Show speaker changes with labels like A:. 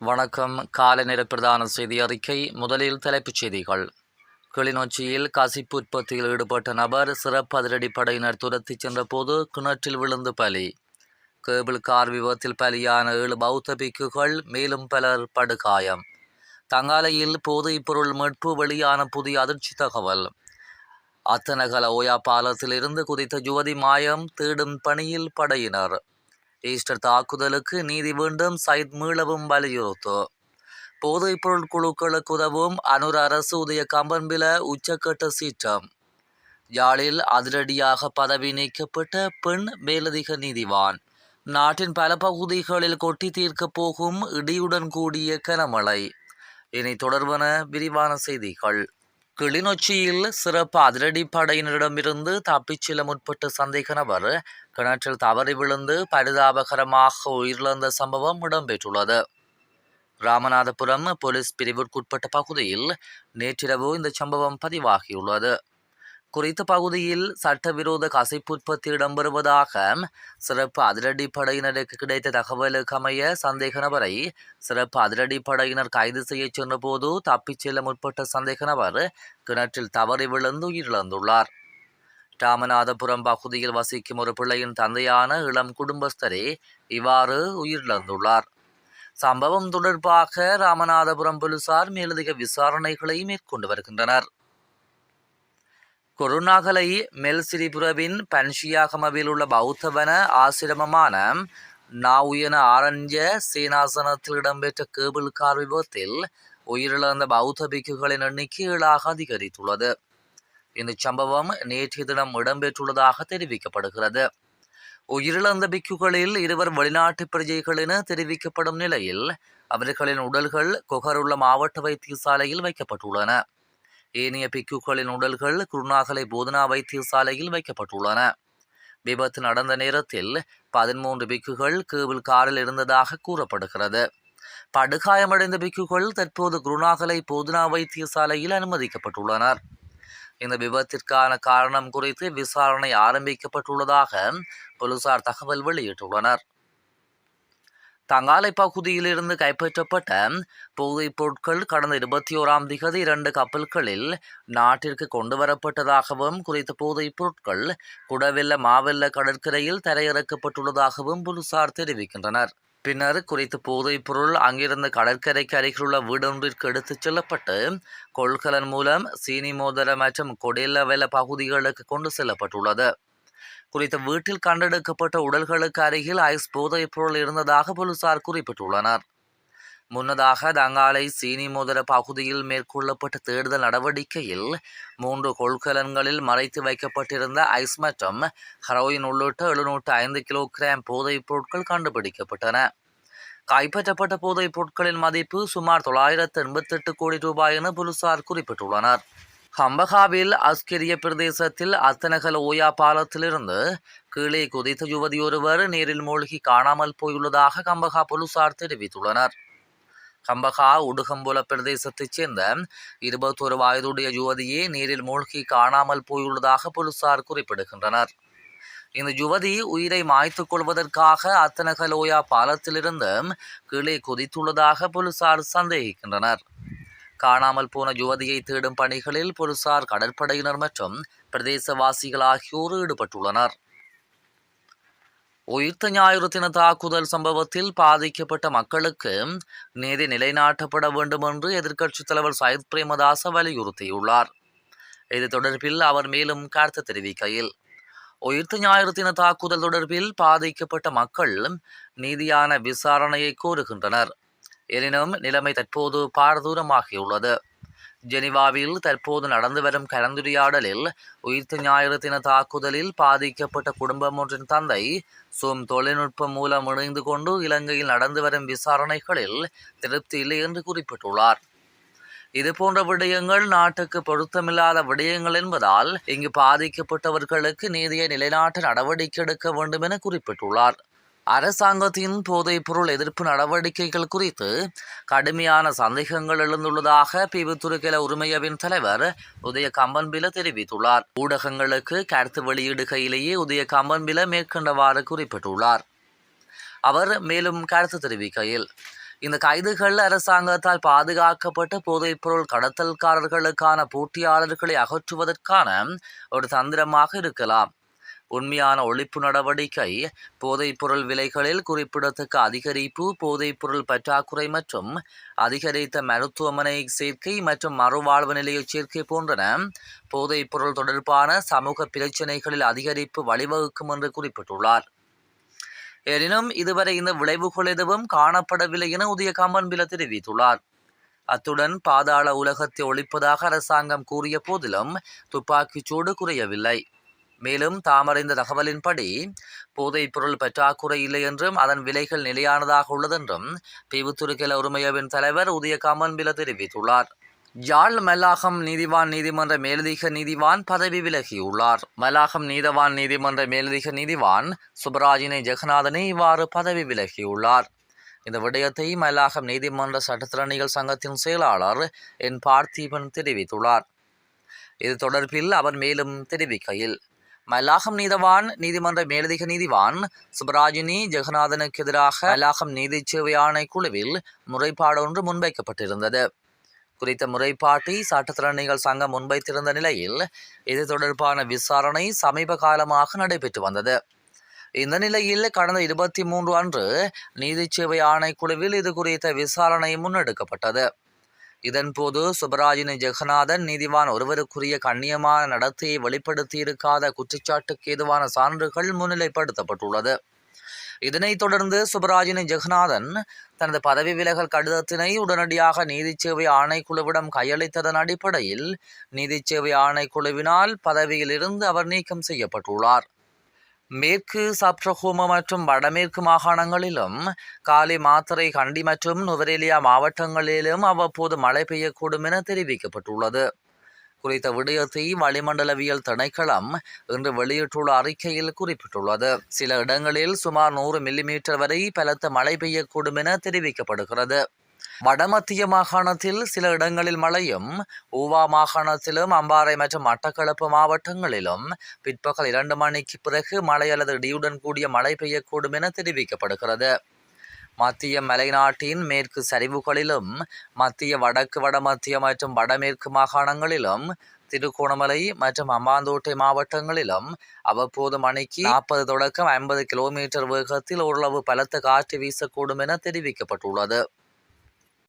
A: வணக்கம். காலை பிரதான செய்தி அறிக்கை. முதலில் தலைப்புச் செய்திகள். கிளிநொச்சியில் கசிப்பு உற்பத்தியில் ஈடுபட்ட நபர் சிறப்பு அதிரடி படையினர் துரத்திச் சென்றபோது கிணற்றில் விழுந்து பலி. கேபிள் கார் விபத்தில் பலியான ஏழு பௌத்த பிக்குகள் மேலும் பலர் படுகாயம். தங்காலையில் போதைப் பொருள் மீட்பு வெளியான புதிய அதிர்ச்சி தகவல். அத்தனகல ஓயா பாலத்திலிருந்து குதித்த யுவதி மாயம் தேடும் பணியில் படையினர். ஈஸ்டர் தாக்குதலுக்கு நீதி வேண்டும் சயித் மீளவும் வலியுறுத்து. போதைப்பொருள் குழுக்களுக்கு உதவும் அனுர் அரசு உதய கம்பன்பில உச்சக்கட்ட சீற்றம். யாழில் அதிரடியாக பதவி நீக்கப்பட்ட பெண் மேலதிக நீதிவான். நாட்டின் பல பகுதிகளில் கொட்டி தீர்க்கப் போகும் இடியுடன் கூடிய கனமழை. இனி தொடர்பான விரிவான செய்திகள். கிளிநொச்சியில் சிறப்பு அதிரடி படையினரிடமிருந்து தப்பிச் செல்ல முற்பட்ட சந்தேக நபர் கிணற்றில் தவறி விழுந்து பரிதாபகரமாக உயிரிழந்த சம்பவம் இடம்பெற்றுள்ளது. ராமநாதபுரம் போலீஸ் பிரிவிற்குட்பட்ட பகுதியில் நேற்றிரவு இந்த சம்பவம் பதிவாகியுள்ளது. குறித்த பகுதியில் சட்டவிரோத கசைப்பு உற்பத்தி இடம்பெறுவதாக சிறப்பு அதிரடிப்படையினருக்கு கிடைத்த தகவலுக்கு அமைய சந்தேக நபரை சிறப்பு அதிரடிப்படையினர் கைது செய்ய சென்றபோது தப்பிச் செல்ல முற்பட்ட சந்தேக நபர் கிணற்றில் தவறி விழுந்து உயிரிழந்துள்ளார். ராமநாதபுரம் பகுதியில் வசிக்கும் ஒரு பிள்ளையின் தந்தையான இளம் குடும்பஸ்தரே இவ்வாறு உயிரிழந்துள்ளார். சம்பவம் தொடர்பாக ராமநாதபுரம் போலீசார் மேலதிக விசாரணைகளை மேற்கொண்டு வருகின்றனர். கொருணாகலை மெல்சிரிபுரவின் பன்ஷியாகமவில் உள்ள பௌத்தவன ஆசிரமமான நாவுயன ஆரண்ய சேனாசனத்தில் இடம்பெற்ற கேபிள் கார் விபத்தில் உயிரிழந்த பௌத்த பிக்குகளின் எண்ணிக்கை ஏழாக அதிகரித்துள்ளது. இந்த சம்பவம் நேற்றைய தினம் இடம்பெற்றுள்ளதாக தெரிவிக்கப்படுகிறது. உயிரிழந்த பிக்குகளில் இருவர் வெளிநாட்டு பிரஜைகள் என தெரிவிக்கப்படும் நிலையில் அவர்களின் உடல்கள் கொகருள்ள மாவட்ட வைத்தியசாலையில் வைக்கப்பட்டுள்ளன. ஏனைய பிக்குகளின் உடல்கள் குருநாகலை போதனா வைத்தியசாலையில் வைக்கப்பட்டுள்ளன. விபத்து நடந்த நேரத்தில் பதிமூன்று பிக்குகள் கேபிள் காரில் இருந்ததாக கூறப்படுகிறது. படுகாயமடைந்த பிக்குகள் தற்போது குருநாகலை போதனா வைத்தியசாலையில் அனுமதிக்கப்பட்டுள்ளனர். இந்த விபத்திற்கான காரணம் குறித்து விசாரணை ஆரம்பிக்கப்பட்டுள்ளதாக போலீசார் தகவல் வெளியிட்டுள்ளனர். தங்காலை பகுதியிலிருந்து கைப்பற்றப்பட்ட போதைப் பொருட்கள் கடந்த இருபத்தி ஓராம் திகதி இரண்டு கப்பல்களில் நாட்டிற்கு கொண்டு வரப்பட்டதாகவும் குறித்த போதைப் பொருட்கள் குடவெல்ல மாவெல்ல கடற்கரையில் தரையிறக்கப்பட்டுள்ளதாகவும் போலீசார் தெரிவிக்கின்றனர். பின்னர் குறித்த போதைப் பொருள் அங்கிருந்து கடற்கரைக்கு அருகிலுள்ள வீடொன்றிற்கு எடுத்துச் செல்லப்பட்டு கொள்கலன் மூலம் சீனி மோதர மற்றும் கொடேலவெல பகுதிகளுக்கு கொண்டு செல்லப்பட்டுள்ளது. குறித்த வீட்டில் கண்டெடுக்கப்பட்ட உடல்களுக்கு அருகில் ஐஸ் போதைப் பொருள் இருந்ததாக போலீசார் குறிப்பிட்டுள்ளனர். முன்னதாக தங்காலை சீனிமோதர பகுதியில் மேற்கொள்ளப்பட்ட தேடுதல் நடவடிக்கையில் மூன்று கொள்கலன்களில் மறைத்து வைக்கப்பட்டிருந்த ஐஸ் மற்றும் ஹரோயின் உள்ளிட்ட எழுநூற்று ஐந்து கிலோகிராம் போதைப் பொருட்கள் கண்டுபிடிக்கப்பட்டன. கைப்பற்றப்பட்ட போதைப் பொருட்களின் மதிப்பு சுமார் தொள்ளாயிரத்து எண்பத்தெட்டு கோடி ரூபாய் என போலீசார் குறிப்பிட்டுள்ளனர். ஹம்பகாவில் அஸ்கிரிய பிரதேசத்தில் அத்தனகல் ஓயா பாலத்திலிருந்து கீழே குதித்த யுவதி ஒருவர் நீரில் மூழ்கி காணாமல் போயுள்ளதாக கம்பகா போலீசார் தெரிவித்துள்ளனர். கம்பகா உடுகம்புல பிரதேசத்தைச் சேர்ந்த இருபத்தொரு வயதுடைய யுவதியே நீரில் மூழ்கி காணாமல் போயுள்ளதாக போலீசார் குறிப்பிடுகின்றனர். இந்த யுவதி உயிரை மாய்த்துக் கொள்வதற்காக அத்தனகலோயா பாலத்திலிருந்து கீழே குதித்துள்ளதாக போலீசார் சந்தேகிக்கின்றனர். காணாமல் போன யுவதியை தேடும் பணிகளில் போலீசார் கடற்படையினர் மற்றும் பிரதேசவாசிகள் ஆகியோர் ஈடுபட்டுள்ளனர். உயிர்த்த ஞாயிறு தின தாக்குதல் சம்பவத்தில் பாதிக்கப்பட்ட மக்களுக்கு நீதி நிலைநாட்டப்பட வேண்டும் என்று எதிர்க்கட்சித் தலைவர் சயித் பிரேமதாச வலியுறுத்தியுள்ளார். இது தொடர்பில் அவர் மேலும் கருத்து தெரிவிக்கையில் உயிர்த்த ஞாயிறு தின தாக்குதல் தொடர்பில் பாதிக்கப்பட்ட மக்கள் நீதியான விசாரணையை கோருகின்றனர். எனினும் நிலைமை தற்போது பாரதூரமாகியுள்ளது. ஜெனிவாவில் தற்போது நடந்து வரும் கலந்துரையாடலில் உயிர்த்த ஞாயிறு தின தாக்குதலில் பாதிக்கப்பட்ட குடும்பம் ஒன்றின் தந்தை சும் தொழில்நுட்பம் மூலம் இணைந்து கொண்டு இலங்கையில் நடந்து வரும் விசாரணைகளில் திருப்தி இல்லை என்று குறிப்பிட்டுள்ளார். இதுபோன்ற விடயங்கள் நாட்டுக்கு பொருத்தமில்லாத விடயங்கள் என்பதால் இங்கு பாதிக்கப்பட்டவர்களுக்கு நீதியை நிலைநாட்ட நடவடிக்கை எடுக்க வேண்டும் என குறிப்பிட்டுள்ளார். அரசாங்கத்தின் போதைப் பொருள் எதிர்ப்பு நடவடிக்கைகள் குறித்து கடுமையான சந்தேகங்கள் எழுந்துள்ளதாக பிவித்துருக்கல உரிமையவின் தலைவர் உதய கம்பன்பில தெரிவித்துள்ளார். ஊடகங்களுக்கு கருத்து வெளியிடுகையிலேயே உதய கம்பன்பில மேற்கண்டவாறு குறிப்பிட்டுள்ளார். அவர் மேலும் கருத்து தெரிவிக்கையில் இந்த கைதுகள் அரசாங்கத்தால் பாதுகாக்கப்பட்ட போதைப்பொருள் கடத்தல்காரர்களுக்கான போட்டியாளர்களை அகற்றுவதற்கான ஒரு தந்திரமாக இருக்கலாம். உண்மையான ஒழிப்பு நடவடிக்கை போதைப்பொருள் விலைகளில் குறிப்பிடத்தக்க அதிகரிப்பு போதைப்பொருள் பற்றாக்குறை மற்றும் அதிகரித்த மருத்துவமனை சேர்க்கை மற்றும் மறுவாழ்வு நிலைய சேர்க்கை போன்றன. போதைப்பொருள் தொடர்பான சமூக பிரச்சினைகளில் அதிகரிப்பு வழிவகுக்கும் என்று குறிப்பிட்டுள்ளார். எனினும் இதுவரை இந்த விளைவுகள் எதுவும் காணப்படவில்லை என உதய கம்பன்பில தெரிவித்துள்ளார். அத்துடன் பாதாள உலகத்தை ஒழிப்பதாக அரசாங்கம் கூறிய போதிலும் துப்பாக்கிச் சூடு குறையவில்லை. மேலும் தாமறிந்த தகவலின்படி போதைப் பொருள் பற்றாக்குறை இல்லை என்றும் அதன் விலைகள் நிலையானதாக உள்ளதென்றும் பிவுத்துருக்கில உரிமையவின் தலைவர் உதய பில தெரிவித்துள்ளார். யாழ் மல்லாகம் நீதிவான் நீதிமன்ற மேலதிக நீதிவான் பதவி விலகியுள்ளார். மல்லாகம் நீதவான் நீதிமன்ற மேலதிக நீதிவான் சுப்பராஜினை ஜெகநாதனை இவ்வாறு பதவி விலகியுள்ளார். இந்த விடயத்தை மல்லாகம் நீதிமன்ற சட்டத்திறனிகள் சங்கத்தின் செயலாளர் என் பார்த்திபன் தெரிவித்துள்ளார். இது தொடர்பில் அவர் மேலும் தெரிவிக்கையில் மல்லாகம் நீதவான் நீதிமன்ற மேலதிக நீதிவான் சுப்பராஜினி ஜெகநாதனுக்கு எதிராக மல்லாகம் நீதி சேவை ஆணைக்குழுவில் முறைப்பாடு ஒன்று முன்வைக்கப்பட்டிருந்தது. குறித்த முறைப்பாட்டை சட்டத்திறனிகள் சங்கம் முன்வைத்திருந்த நிலையில் இது தொடர்பான விசாரணை சமீப காலமாக நடைபெற்று வந்தது. இந்த நிலையில் கடந்த இருபத்தி மூன்று அன்று நீதிச்சேவை ஆணைக்குழுவில் இது குறித்த விசாரணை முன்னெடுக்கப்பட்டது. இதன்போது சுப்பராஜினி ஜெகநாதன் நீதிவான் ஒருவருக்குரிய கண்ணியமான நடத்தையை வெளிப்படுத்தியிருக்காத குற்றச்சாட்டுக்கு ஏதுவான சான்றுகள் முன்னிலைப்படுத்தப்பட்டுள்ளது. இதனைத் தொடர்ந்து சுப்பராஜினி ஜெகநாதன் தனது பதவி விலகல் கடிதத்தினை உடனடியாக நீதிச்சேவை ஆணைக்குழுவிடம் கையளித்ததன் அடிப்படையில் நீதிச்சேவை ஆணைக்குழுவினால் பதவியிலிருந்து அவர் நீக்கம் செய்யப்பட்டுள்ளார். மேற்கு சப்ரஹோம மற்றும் வடமேற்கு மாகாணங்களிலும் காலி மாத்தறை கண்டி மற்றும் நுவரேலியா மாவட்டங்களிலும் அவ்வப்போது மழை பெய்யக்கூடும் என தெரிவிக்கப்பட்டுள்ளது. குறித்த விடயத்தை வளிமண்டலவியல் திணைக்களம் இன்று வெளியிட்டுள்ள அறிக்கையில் குறிப்பிட்டுள்ளது. சில இடங்களில் சுமார் நூறு மில்லிமீட்டர் வரை பலத்த மழை பெய்யக்கூடும் என தெரிவிக்கப்படுகிறது. வடமத்திய மாகாணத்தில் சில இடங்களில் மழையும் ஊவா மாகாணத்திலும் அம்பாறை மற்றும் மட்டக்களப்பு மாவட்டங்களிலும் பிற்பகல் இரண்டு மணிக்கு பிறகு மழை அல்லது இடியுடன் கூடிய மழை பெய்யக்கூடும் என தெரிவிக்கப்படுகிறது. மத்திய மலைநாட்டின் மேற்கு சரிவுகளிலும் மத்திய வடக்கு வடமத்திய மற்றும் வடமேற்கு மாகாணங்களிலும் திருகோணமலை மற்றும் அம்பாந்தோட்டை மாவட்டங்களிலும் அவ்வப்போது மணிக்கு நாற்பது தொடக்கம் ஐம்பது கிலோமீட்டர் வேகத்தில் ஓரளவு பலத்த காற்று வீசக்கூடும் என தெரிவிக்கப்பட்டுள்ளது.